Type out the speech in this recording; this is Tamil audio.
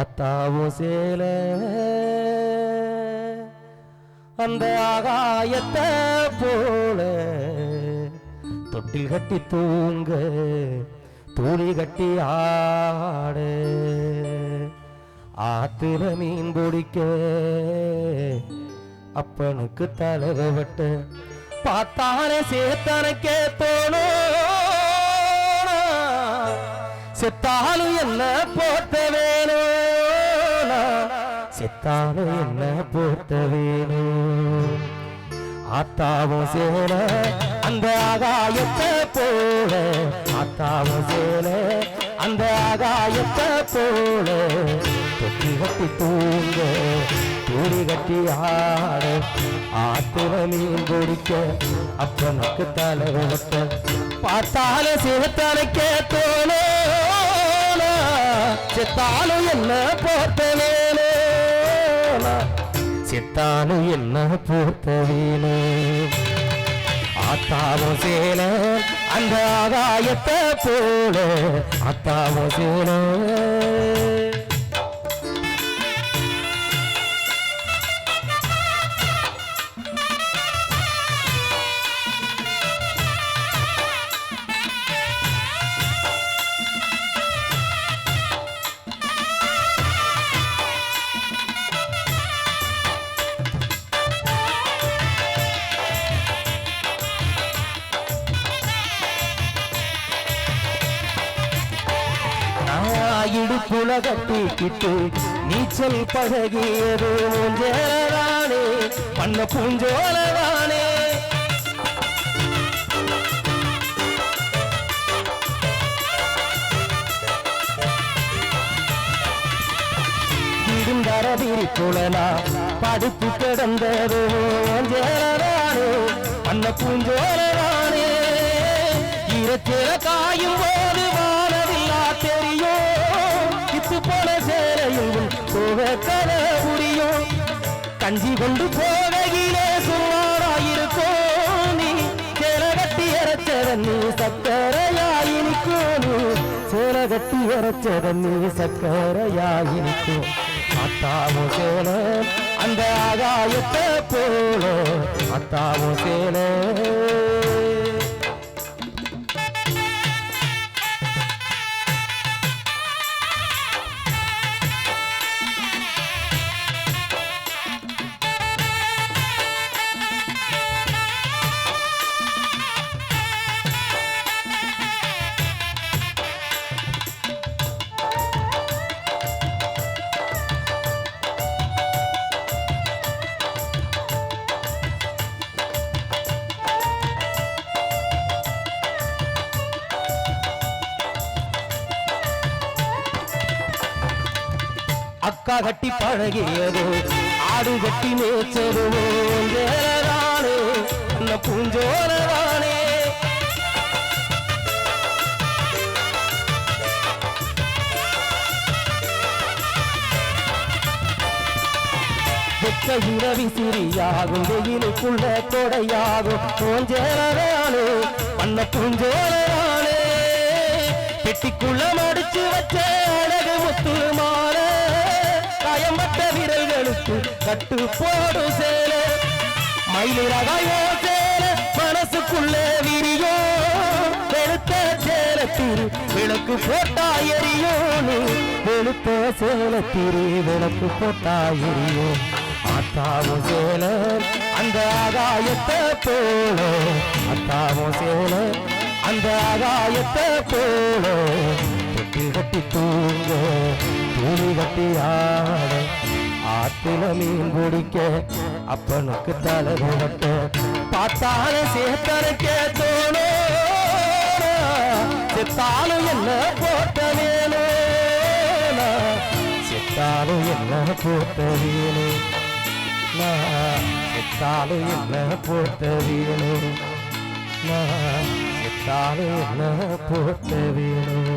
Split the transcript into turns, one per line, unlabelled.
அத்தாவும் சேல. அந்த ஆகாயத்தை போல. தொட்டில் கட்டி தூங்க தூளி கட்டி ஆடு. ஆத்துல மீன் பிடிக்க அப்பனுக்கு தலைவ வெட்ட. பார்த்தானே சேத்தனக்கே தோணும் செத்தாலும் என்ன போட்ட வேணும்? செத்தாலும் என்ன போத்த வேணும் ஆத்தாவும் சேல அந்த ஆகாயத்தை போல. ஆத்தாவும் சேல அந்த ஆகாயத்தை போல. தொட்டி கட்டி தூங்க தூடி கட்டி ஆட. ஆத்துல மீன் பிடிக்க அப்பனுக்கு தலை வெட்ட பார்த்தாலே சிவத்தலைக்கே தோணே செத்தாலும் என்ன போட்ட வேலே செத்தாலும் என்ன போட்ட வேலே ஆத்தாவும் சேல அந்த ஆதாயத்தை போல ஆத்தாவும் சேல இடுப்புல கட்டிக்கிட்டு நீச்சல் பழகியது மூஞ்சேரானே பண்ண பூஞ்சோலதானே இடுந்தர விரிப்புலனா படுத்து கிடந்தது மூஞ்சேரானே பண்ண பூஞ்சோலதானே இரத்தில காயும் போது கொண்டு இத்து போல சேரையும் போக கதை புரியும் கஞ்சி கொண்டு போகையிலே சுமாராயிருக்கும் நீ. சேல கட்டி இறைச்சதன் நீ சக்கரையாயினிக்கும் நீ. சேல கட்டி இறைச்சதன் நீ சக்கரையாயினிக்கும் அத்தாவும் சேல அந்த ஆகாயத்தை போல. அத்தாவும் சேல அக்கா கட்டி பழகியதோ ஆடு கட்டி மேய்ச்சதுவோ அந்த பூஞ்சோரவானே வெக்க சிறியாகும் வெயிலுக்குள்ள கொடையாகும் பூஞ்சேரவானே பண்ண பூஞ்சோரவானே பெட்டிக்குள்ள மடிச்சு வச்ச விரல்களுக்கு கட்டு போடு சேல. மயிலிறகாயோ சேல. மனசுக்குள்ள விரியோ. வெளுத்த சேலத்திரு விளக்கு போட்டா எரியோனு. நீ வெளுத்த சேலத்திரு விளக்கு போட்டா எரியோ. அத்தாவும் சேல அந்த ஆகாயத்தை போல. அத்தாவும் சேல அந்த ஆகாயத்தை போல. தொட்டி கட்டி தூங்க தூணி கட்டி ஆட. ஆத்துல மீன் பிடிக்க அப்பனுக்கு தலை விடட்ட பார்த்தால சேத்தனுக்கே தோணோ. செத்தாலும் என்ன போட்ட வேணும் செத்தாலும் என்ன போட்ட வேணும் செத்தாலும் என்ன போட்ட வேணும் செத்தாலும் என்ன போட்ட வேணும்